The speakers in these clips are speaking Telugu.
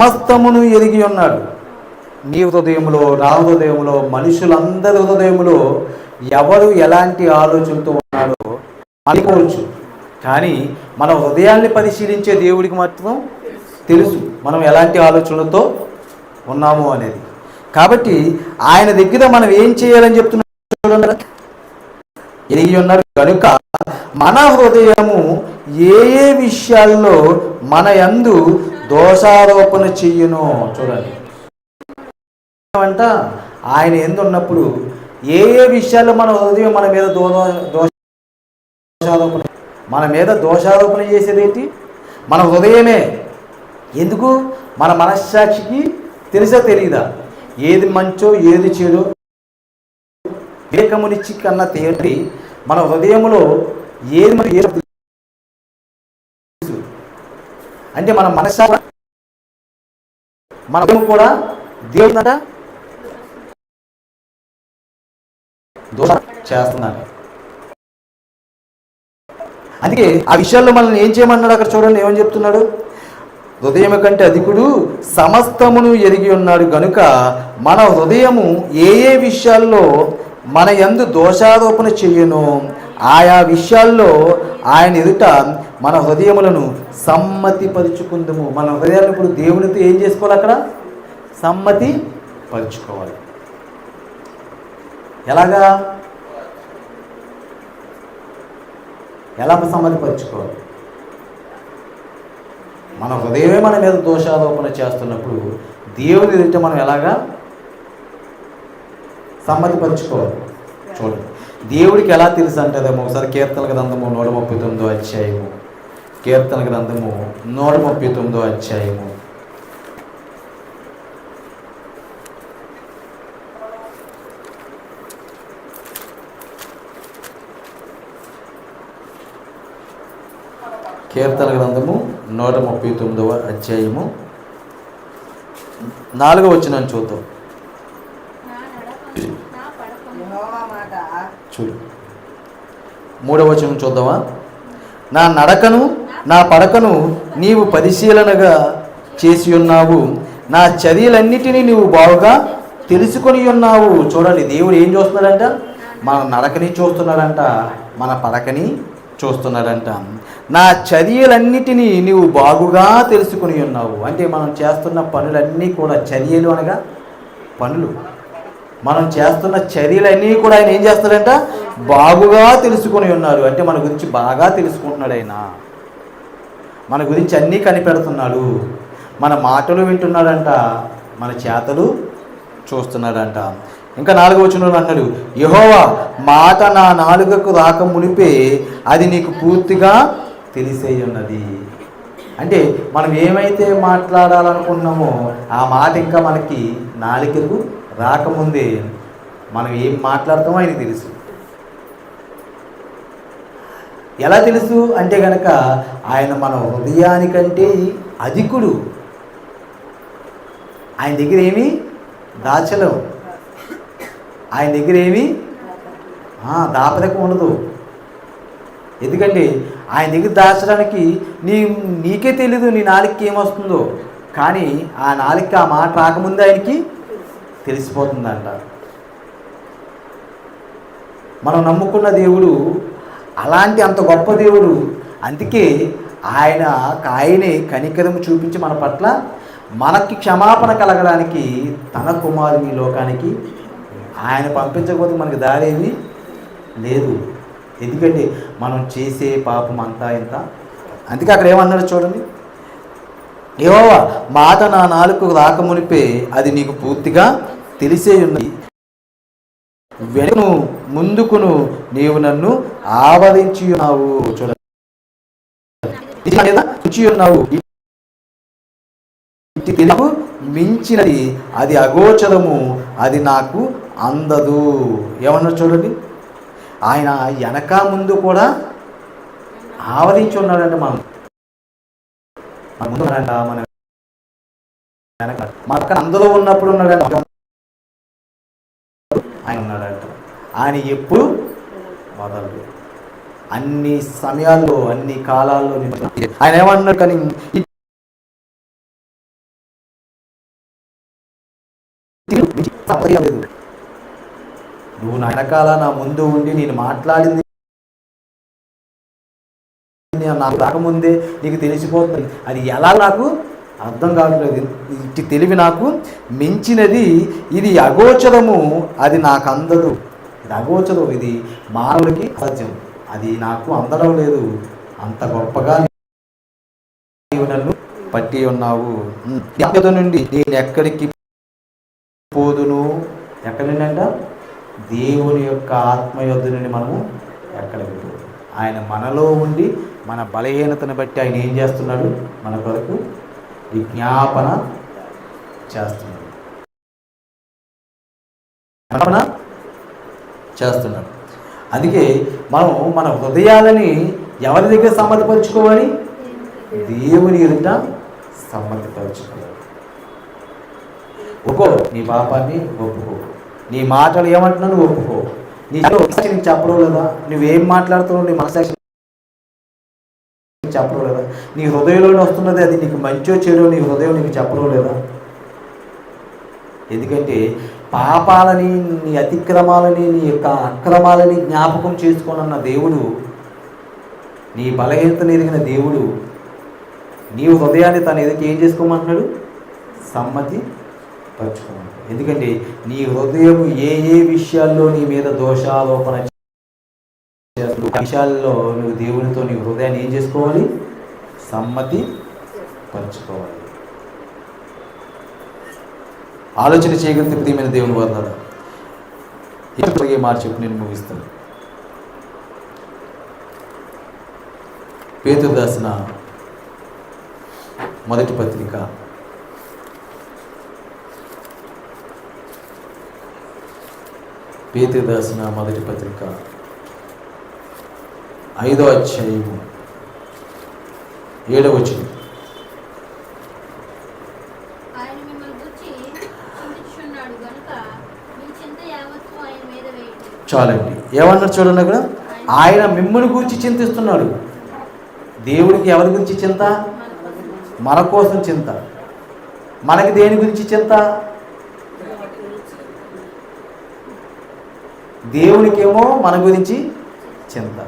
సమస్తమును ఎరిగి ఉన్నాడు. నీ హృదయంలో నా హృదయంలో మనుషులందరి హృదయంలో ఎవరు ఎలాంటి ఆలోచనతో ఉన్నాడో అనుకోవచ్చు. కానీ మన హృదయాన్ని పరిశీలించే దేవుడికి మాత్రం తెలుసు మనం ఎలాంటి ఆలోచనలతో ఉన్నాము అనేది. కాబట్టి ఆయన దగ్గర మనం ఏం చేయాలని చెప్తున్నాడు ఎరిగి ఉన్నారు కనుక మన హృదయము ఏ ఏ విషయాల్లో మన యందు దోషారోపణ చెయ్యును చూడండి. అంట ఆయన ఎందు ఉన్నప్పుడు ఏ ఏ విషయాల్లో మన హృదయం మన మీద దో దోషారోపణ మన మీద దోషారోపణ చేసేదేంటి మన హృదయమే. ఎందుకు? మన మనస్సాక్షికి తెలుసా తెలియదా ఏది మంచో ఏది చెడో? వివేకమునిచ్చి కన్నా తేటి మన హృదయంలో ఏది మరి ఏది తెలుసు. అంటే మన మనసా మన కూడా దేవుడంట దోష చేస్తున్నాడు. అందుకే ఆ విషయాల్లో మనల్ని ఏం చేయమన్నాడు అక్కడ చూడండి ఏమని చెప్తున్నాడు? హృదయం కంటే అధికుడు సమస్తమును ఎరిగి ఉన్నాడు. గనుక మన హృదయము ఏ ఏ విషయాల్లో మన ఎందు దోషారోపణ చేయను. ఆయా విషయాల్లో ఆయన ఎదుట మన హృదయములను సమ్మతిపరుచుకుందము. మన హృదయాలను ఇప్పుడు దేవునితో ఏం చేసుకోవాలి అక్కడ? సమ్మతి పరుచుకోవాలి ఎలాగా? ఎలా సమ్మతి పరుచుకోవాలి మన హృదయమే మన మీద దోషారోపణ చేస్తున్నప్పుడు దేవుని ఎదుట మనం ఎలాగా సమ్మతిపరుచుకోవాలి చూడండి. దేవుడికి ఎలా తెలుసు అంటదేమో ఒకసారి కీర్తన గ్రంథము నూట ముప్పై తొమ్మిదో అధ్యాయము. కీర్తన గ్రంథము నూట ముప్పై తొమ్మిదో అధ్యాయము. కీర్తన గ్రంథము నూట ముప్పై తొమ్మిదవ అధ్యాయము. నాలుగవ వచ్చిన చూద్దాం నా నడకను, నా పడకను, యెహోవా మాట చూడు. మూడవ వచనం చూద్దామా? నా నడకను నా పడకను నీవు పరిశీలనగా చేసి ఉన్నావు. నా చర్యలన్నిటినీ నీవు బాగుగా తెలుసుకొని ఉన్నావు. చూడండి దేవుడు ఏం చూస్తున్నాడంట? మన నడకని చూస్తున్నాడంట మన పడకని చూస్తున్నాడంట. నా చర్యలన్నిటినీ నీవు బాగుగా తెలుసుకొని ఉన్నావు. అంటే మనం చేస్తున్న పనులన్నీ కూడా చర్యలు అనగా పనులు. మనం చేస్తున్న చర్యలన్నీ కూడా ఆయన ఏం చేస్తాడంట? బాగుగా తెలుసుకొని ఉన్నారు. అంటే మన గురించి బాగా తెలుసుకుంటున్నాడు ఆయన మన గురించి అన్నీ కనిపెడుతున్నాడు. మన మాటలు వింటున్నాడంట. మన చేతలు చూస్తున్నాడంట. ఇంకా నాలుగో వచనంలో అన్నాడు యహోవా మాట నా నాలుగకు రాక మునిపే అది నీకు పూర్తిగా తెలిసే ఉన్నది అంటే మనం ఏమైతే మాట్లాడాలనుకున్నామో ఆ మాట ఇంకా మనకి నాలుకకు రాకముందే మనం ఏం మాట్లాడతామో ఆయనకి తెలుసు. ఎలా తెలుసు? అంటే గనక ఆయన మన హృదయానికంటే అధికుడు. ఆయన దగ్గర ఏమి? దాచలేం. ఆయన దగ్గర ఏమి? దాపదకం ఉండదు. ఎందుకంటే ఆయన దగ్గర దాచడానికి నీ నీకే తెలీదు నీ నాలుగుకి ఏమొస్తుందో. కానీ ఆ నాలుగుకి ఆ మాట రాకముందే ఆయనకి తెలిసిపోతుందంట. మనం నమ్ముకున్న దేవుడు అలాంటి అంత గొప్ప దేవుడు. అందుకే ఆయన ఆయనే కనికరము చూపించి మన పట్ల మనకి క్షమాపణ కలగడానికి తన కుమారుని లోకానికి ఆయన పంపించకపోతే మనకి దారేమి లేదు. ఎందుకంటే మనం చేసే పాపం అంతా ఇంత. అందుకే అక్కడ ఏమన్నాడు చూడండి. ఏవోవా మాట నా నాలుగు రాకమునిపే అది నీకు పూర్తిగా తెలిసే ఉన్నది. వెనుకను ముందుకును నీవు నన్ను ఆవరించి ఉన్నావు. చూడండి. ఉన్నావు. తెలుగు మించినది. అది అగోచరము. అది నాకు అందదు. ఏమన్నా చూడండి? ఆయన వెనక ముందు కూడా ఆవరించి ఉన్నాడండి మనం మన ముందు ఉన్నాడంట మన వెనక మన పక్కన అందులో ఉన్నప్పుడు ఉన్నాడంట ఆయన ఉన్నాడంట ఆయన ఎప్పుడు వదలడు అన్ని సమయాల్లో అన్ని కాలాల్లో ఆయన ఏమన్నాడు కానీ నువ్వు నా వెనకాల నా ముందు ఉండి నేను మాట్లాడింది నాకు రాకముందే నీకు తెలిసిపోతుంది. అది ఎలా నాకు అర్థం కావట్లేదు. ఇట్టి తెలివి నాకు మించినది ఇది అగోచరము అది నాకు అందదు. ఇది అగోచరం ఇది మానవుడికి అసత్యం అది నాకు అందడం లేదు. అంత గొప్పగా నన్ను పట్టి ఉన్నావు. నుండి నేను ఎక్కడికి పోదును? ఎక్కడి నుండి అంట దేవుని యొక్క ఆత్మయొద్ద నుండి మనము ఎక్కడికి పోదు. ఆయన మనలో ఉండి మన బలహీనతను బట్టి ఆయన ఏం చేస్తున్నాడు? మన కొరకు విజ్ఞాపన చేస్తున్నాడు. విజ్ఞాపన చేస్తున్నాడు. అందుకే మనం మన హృదయాలని ఎవరి దగ్గర సమ్మతిపరుచుకోవాలి దేవుని ఎదుట సమ్మతిపరచుకోవాలి ఒక్కో నీ పాపాన్ని ఒప్పుకో. నీ మాటలు ఏమంటున్నాను ఒప్పుకో. నీకు చెప్పడం లేదా? నువ్వేం మాట్లాడుతున్నావు? నీ మనసాక్షి చెప్పడం లేదా? నీ హృదయంలో వస్తున్నది అది నీకు మంచో చెడో నీ హృదయం నీకు చెప్పడం లేదా? ఎందుకంటే పాపాలని నీ అతిక్రమాలని నీ యొక్క అక్రమాలని జ్ఞాపకం చేసుకోనన్న దేవుడు నీ బలహీనతను ఎరిగిన దేవుడు నీ హృదయాన్ని తన ఎదుటి ఏం చేసుకోమంటున్నాడు? సమ్మతి పరచుకోమంటాడు ఎందుకంటే నీ హృదయం ఏ ఏ విషయాల్లో నీ మీద దోషాలోపన విషయాల్లో నువ్వు దేవునితో నీ హృదయాన్ని ఏం చేసుకోవాలి? సమ్మతి పరచుకోవాలి. ఆలోచన చేయగలిగితే ప్రియమైన దేవుని వర్ణాలు ఇప్పటికే మార్చి చెప్పి నేను ముగిస్తాను. పేతురు రాసిన మొదటి పత్రిక పేతురు రాసిన మొదటి పత్రిక ఐదో అధ్యాయము ఏడవ వేయండి. చాలండి. ఏమన్నారు చూడండి అక్కడ? ఆయన మిమ్మల్ని గురించి చింతిస్తున్నాడు. దేవుడికి ఎవరి గురించి చింత? మన కోసం చింత. మనకి దేని గురించి చింత? దేవునికేమో మన గురించి చింత.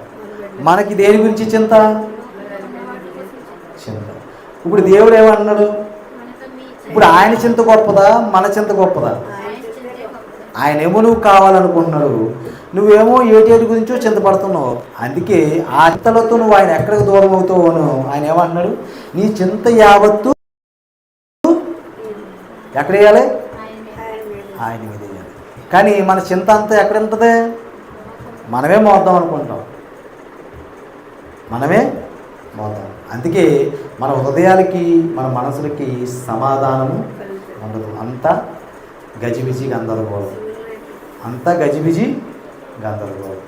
మనకి దేని గురించి చింత? చింత. ఇప్పుడు దేవుడు ఏమన్నాడు ఇప్పుడు ఆయన చింత గొప్పదా? మన చింత గొప్పదా? ఆయన ఏమో నువ్వు కావాలనుకుంటున్నాడు. నువ్వేమో ఏటేటి గురించో చింతపడుతున్నావు. అందుకే ఆ చింతలతో నువ్వు ఆయన ఎక్కడికి దూరం అవుతావు ఆయన ఏమంటున్నాడు? నీ చింత యావత్తు ఎక్కడ వేయాలి? ఆయన మీద. కానీ మన చింత అంతా ఎక్కడ ఉంటుంది మనమే మోద్దాం అనుకుంటాం మనమే మోద్దాం. అందుకే మన హృదయాలకి మన మనసులకి సమాధానము ఉండదు. అంతా గజిబిజి గందరగోళం. అంతా గజిబిజి గందరగోళం.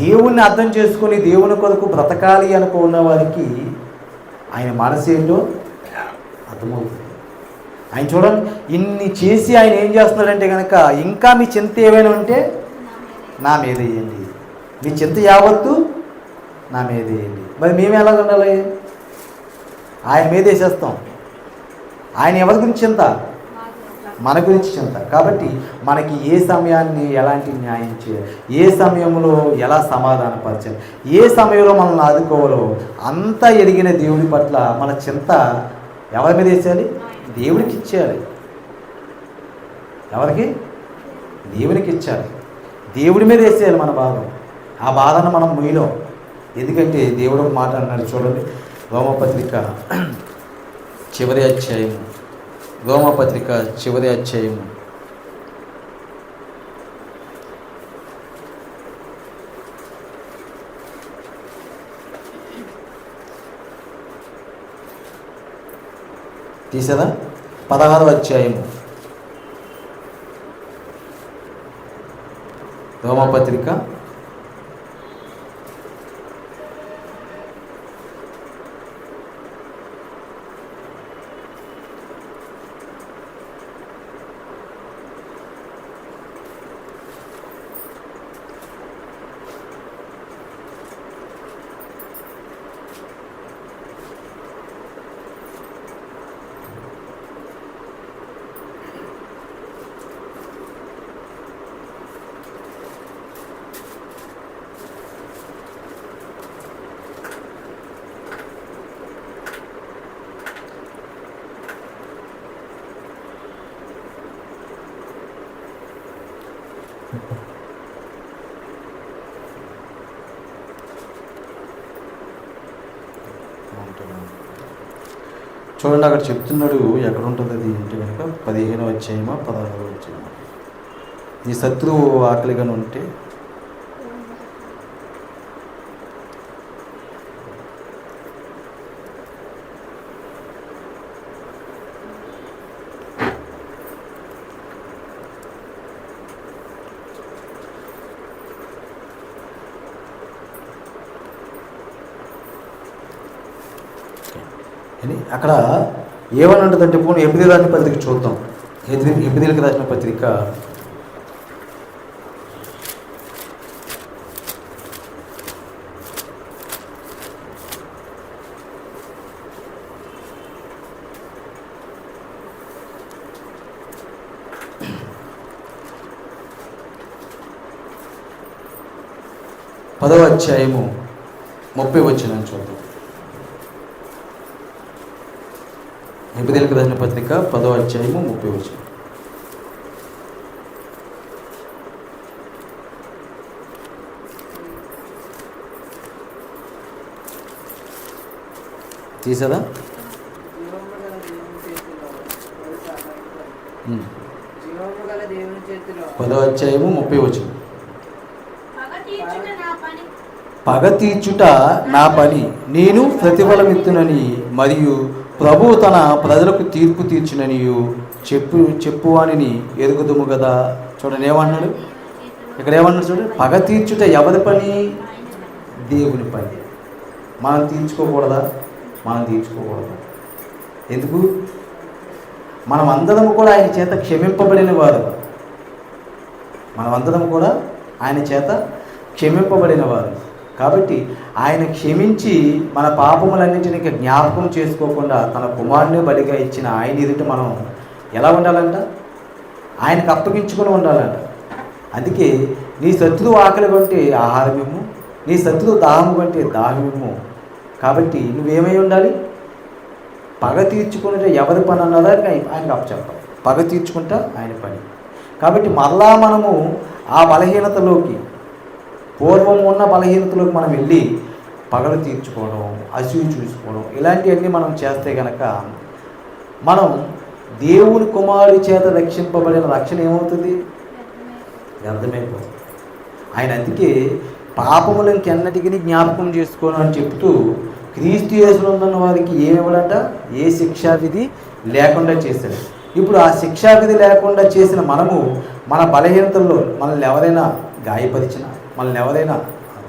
దేవుణ్ణి అర్థం చేసుకొని దేవుని కొరకు బ్రతకాలి అనుకున్న వారికి ఆయన మనసు ఏంటో అర్థమవుతుంది. ఆయన చూడండి ఇన్ని చేసి ఆయన ఏం చేస్తున్నాడంటే కనుక ఇంకా మీ చింత ఏమైనా ఉంటే నా మీద. వేయండి. మీ చింత యావత్తు నా మీద వేయండి. మరి మేము ఎలా ఉండాలి? ఆయన మీద వేసేస్తాం. ఆయన ఎవరి గురించి చింత? మన గురించి చింత. కాబట్టి మనకి ఏ సమయాన్ని ఎలాంటి న్యాయం చేయాలి? ఏ సమయంలో ఎలా సమాధానపరచాలి ఏ సమయంలో మనల్ని ఆదుకోవాలో? అంతా ఎదిగిన దేవుడి పట్ల మన చింత ఎవరి మీద వేసేయాలి? దేవుడికి ఇచ్చేయాలి ఎవరికి? దేవునికి ఇచ్చాలి దేవుడి మీద వేసేయాలి మన బాధ. ఆ బాధను మనం మొయ్యలో. ఎందుకంటే దేవుడు మాట అన్నాడు చూడండి. రోమపత్రిక చివరి అధ్యాయము. రోమపత్రిక చివరి అధ్యాయము. తీసేదా? పదహారు అధ్యాయము. రోమపత్రిక చూడండి అక్కడ చెప్తున్నాడు ఎక్కడ ఉంటుంది అది ఏంటి కనుక పదిహేను వచ్చేయమా పదహారు వచ్చేయమా నీ శత్రువు ఆకలిగా ఉంటే అని అక్కడ ఏమని ఉంటుందంటే పోనీ ఎపిది రాసిన పత్రిక చూద్దాం. ఎపిది ఎపిదిలకు రాసిన పత్రిక. పదవ అధ్యాయము ముప్పై వచ్చిన చూద్దాం. ఎపిదేలకు రాసిన పత్రిక పదో అధ్యాయము ముప్పై వచ్చిన తీసేదా పది అధ్యాయము ముప్పై వచ్చిన పగ తీర్చుట నా పని. పగ తీర్చుట నా పని. నేను ప్రతిఫలమిత్తునని మరియు ప్రభు తన ప్రజలకు తీర్పు తీర్చిననియు చెప్పు చెప్పువానిని ఎరుగుదుము కదా చూడండి ఏమన్నాడు? ఇక్కడ ఏమన్నాడు చూడండి? పగ తీర్చుట ఎవరి పని? దేవుని పని. మనం తీర్చుకోకూడదా? మనం తీర్చుకోకూడదు? ఎందుకు? మనం అందరం కూడా ఆయన చేత క్షమింపబడిన వారు. మనమందరం కూడా ఆయన చేత క్షమింపబడిన వారు. కాబట్టి ఆయన క్షమించి మన పాపములన్నింటినీ ఇక జ్ఞాపకం చేసుకోకుండా తన కుమారుని బలిగా ఇచ్చిన ఆయన ఎదుట మనం ఎలా ఉండాలంట? ఆయనకు అప్పగించుకుని ఉండాలంట. అందుకే నీ శత్రువు ఆకలి కొంటే ఆహారమేమో నీ శత్రువు దాహం కొంటే దాహమేమో కాబట్టి నువ్వేమై ఉండాలి? పగ తీర్చుకుంటే ఎవరి పని అన్నదా ఆయన- ఆయనకు అప్పచెప్పాలి పగ తీర్చుకుంటా ఆయన పని. కాబట్టి మరలా మనము ఆ బలహీనతలోకి పూర్వం ఉన్న బలహీనతలోకి మనం వెళ్ళి పగలు తీర్చుకోవడం అసూయ చూసుకోవడం ఇలాంటివన్నీ మనం చేస్తే కనుక మనం దేవుని కుమారుడి చేత రక్షింపబడిన రక్షణ ఏమవుతుంది? వ్యర్థమైపోతుంది. ఆయన అందుకే పాపములు ఇంకెన్నటికి జ్ఞాపకం చేసుకోను అని చెప్తూ క్రీస్తు యేసులో ఉన్న వారికి ఏమి ఇవ్వడంట ఏ శిక్షా విధి లేకుండా చేశాడు. ఇప్పుడు ఆ శిక్షా విధి లేకుండా చేసిన మనము మన బలహీనతల్లో మనల్ని ఎవరైనా గాయపరిచినా మనల్ని ఎవరైనా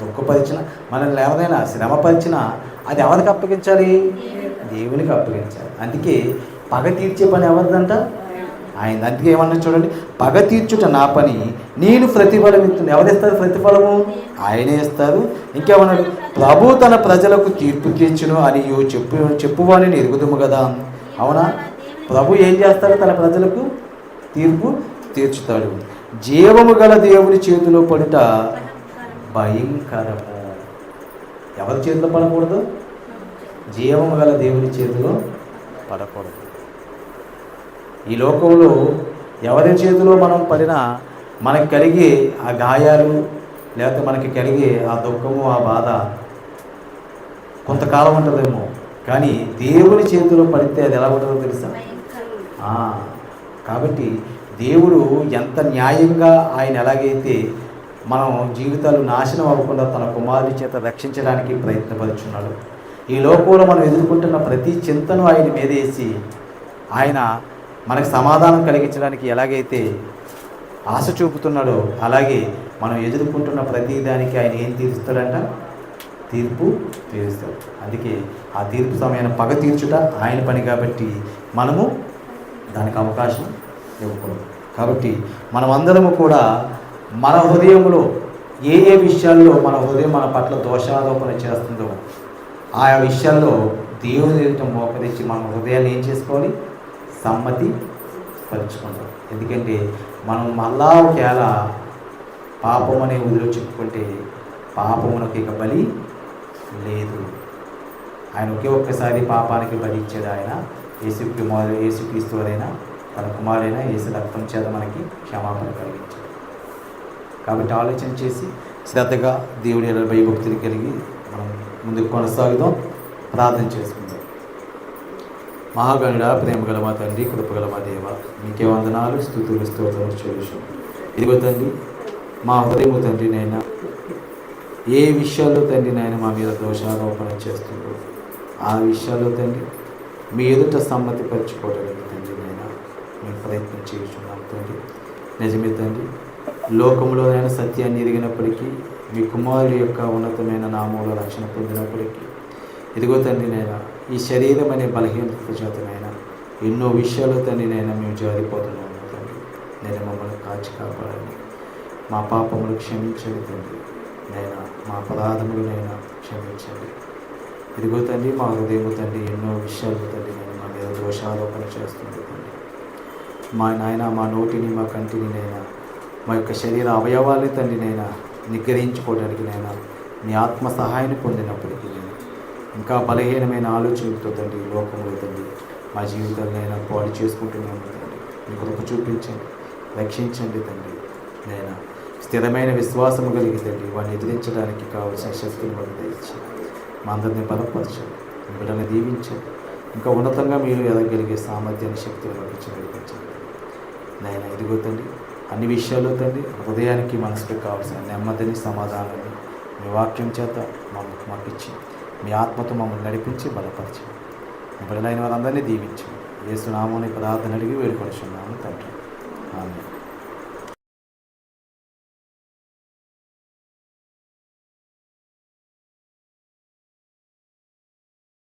దుఃఖపరిచిన మనల్ని ఎవరైనా శ్రమపరిచినా అది ఎవరికి అప్పగించాలి? దేవునికి అప్పగించాలి. అందుకే పగ తీర్చే పని ఎవరిదంట? ఆయన. అందుకే ఏమన్నా చూడండి పగ తీర్చుట నా పని నేను ప్రతిఫలం ఇస్తుంది. ఎవరిస్తారు ప్రతిఫలము? ఆయనే ఇస్తారు. ఇంకేమన్నాడు? ప్రభు తన ప్రజలకు తీర్పు తీర్చును అని చెప్పు చెప్పువాని ఎరుగుదుము కదా. అవునా? ప్రభు ఏం చేస్తాడు? తన ప్రజలకు తీర్పు తీర్చుతాడు. జీవము గల దేవుని చేతిలో పడుట భయంకరము. ఎవరి చేతిలో పడకూడదు? జీవం గల దేవుని చేతిలో పడకూడదు. ఈ లోకంలో ఎవరి చేతిలో మనం పడినా మనకి కలిగే ఆ గాయాలు లేకపోతే మనకి కలిగే ఆ దుఃఖము ఆ బాధ కొంతకాలం ఉంటుందేమో. కానీ దేవుని చేతిలో పడితే అది ఎలా ఉంటుందో తెలుసా? కాబట్టి దేవుడు ఎంత న్యాయంగా ఆయన ఎలాగైతే మనం జీవితాలు నాశనం అవ్వకుండా తన కుమారుని చేత రక్షించడానికి ప్రయత్నపరుచున్నాడు ఈ లోకంలో మనం ఎదుర్కొంటున్న ప్రతి చింతను ఆయన మీదేసి ఆయన మనకు సమాధానం కలిగించడానికి ఎలాగైతే ఆశ చూపుతున్నాడో అలాగే మనం ఎదుర్కొంటున్న ప్రతి దానికి ఆయన ఏం తీరుస్తాడంట? తీర్పు తీరుస్తాడు. అందుకే ఆ తీర్పు సమయాన్ని పగ తీర్చుట ఆయన పని కాబట్టి మనము దానికి అవకాశం ఇవ్వకూడదు. కాబట్టి మనమందరము కూడా మన హృదయంలో ఏ ఏ విషయాల్లో మన హృదయం మన పట్ల దోషారోపణ చేస్తుందో ఆయా విషయాల్లో దేవుని ఎదుట మోకరించి మన హృదయాన్ని ఏం చేసుకోవాలి? సమ్మతి పరుచుకుంటాం ఎందుకంటే మనం మళ్ళా ఒకవేళ పాపం అనే ఊరిలో చెప్పుకుంటే పాపమునకు ఇక బలి లేదు. ఆయన ఒకే ఒక్కసారి పాపానికి బలి ఇచ్చాడు ఆయన. యేసు మారు యేసు తన కుమారైనా యేసు రక్తం చేత మనకి క్షమాపణ కలిగించాడు. కాబట్టి ఆలోచన చేసి శ్రద్ధగా దేవుడి ఎడల భయభక్తులు కలిగి మనం ముందుకు కొనసాగుదాం. ప్రార్థన చేసుకుందాం. మహాగణుడ ప్రేమ గల మా తండ్రి కృపగల మా దేవ మీకే వందనాలు స్థుతులు స్తోత్రములు చేయుచు ఇదిగో తండ్రి మా హృదయము తండ్రి నైనా ఏ విషయాల్లో తండ్రి నాయన మా మీద దోషారోపణ చేస్తుందో ఆ విషయాల్లో తండ్రి మీ ఎదుట సమ్మతి పరచుకోవడానికి తండ్రి నాయన మేము ప్రయత్నం చేస్తున్నాం తండ్రి. నిజమే తండ్రి లోకంలోనైనా సత్యాన్ని ఎదిగినప్పటికీ మీ కుమారుడి యొక్క ఉన్నతమైన నామంలో రక్షణ పొందినప్పటికీ ఇదిగో తండ్రి నైనా ఈ శరీరం అనే బలహీనత చేతనైనా ఎన్నో విషయాలు తండ్రి నైనా మేము జారిపోతున్నాము తండ్రి. నేను మమ్మల్ని కాచి కాపాడండి. మా పాపములు క్షమించండి తండ్రి. నైనా మా పదార్థములనైనా క్షమించండి. ఇదిగో తండ్రి మా హృదయం తండ్రి ఎన్నో విషయాలు తండ్రి నేను మా మీద దోషారోపణ చేస్తుంది తండ్రి. మా నాయన మా నోటిని మా కంటిని నైనా మా యొక్క శరీర అవయవాల్ని తండ్రి నైనా నిగ్రహించుకోవడానికి నైనా నీ ఆత్మ సహాయాన్ని పొందినప్పటికీ నేను ఇంకా బలహీనమైన ఆలోచనలతో తండ్రి లోకంలో తండ్రి మా అయినా పాడు చేసుకుంటున్నాను తండ్రి. మీ కృప చూపించండి రక్షించండి తండ్రి నైనా. స్థిరమైన విశ్వాసము కలిగి తండ్రి వాడిని ఎదిరించడానికి కావలసిన శక్తిని మాకు దయచి మా అందరినీ బలపరచండి మిమ్మల్ని దీవించండి. ఇంకా ఉన్నతంగా మీరు ఎదగలిగే సామర్థ్యాన్ని శక్తిని మాకు ఇచ్చి నడిపించండి నాయన అన్ని విషయాల్లో తండ్రి హృదయానికి మనసుకు కావాల్సిన నెమ్మదిని సమాధానాన్ని మీ వాక్యం చేత మమ్మల్ని మాకు మీ ఆత్మతో మమ్మల్ని నడిపించి బలపరిచి మీ బిడ్డలైన వారందరినీ దీవించి ఏసునామని ప్రార్థన అడిగి వేడుకొనిచున్నాము తండ్రి. ఆమె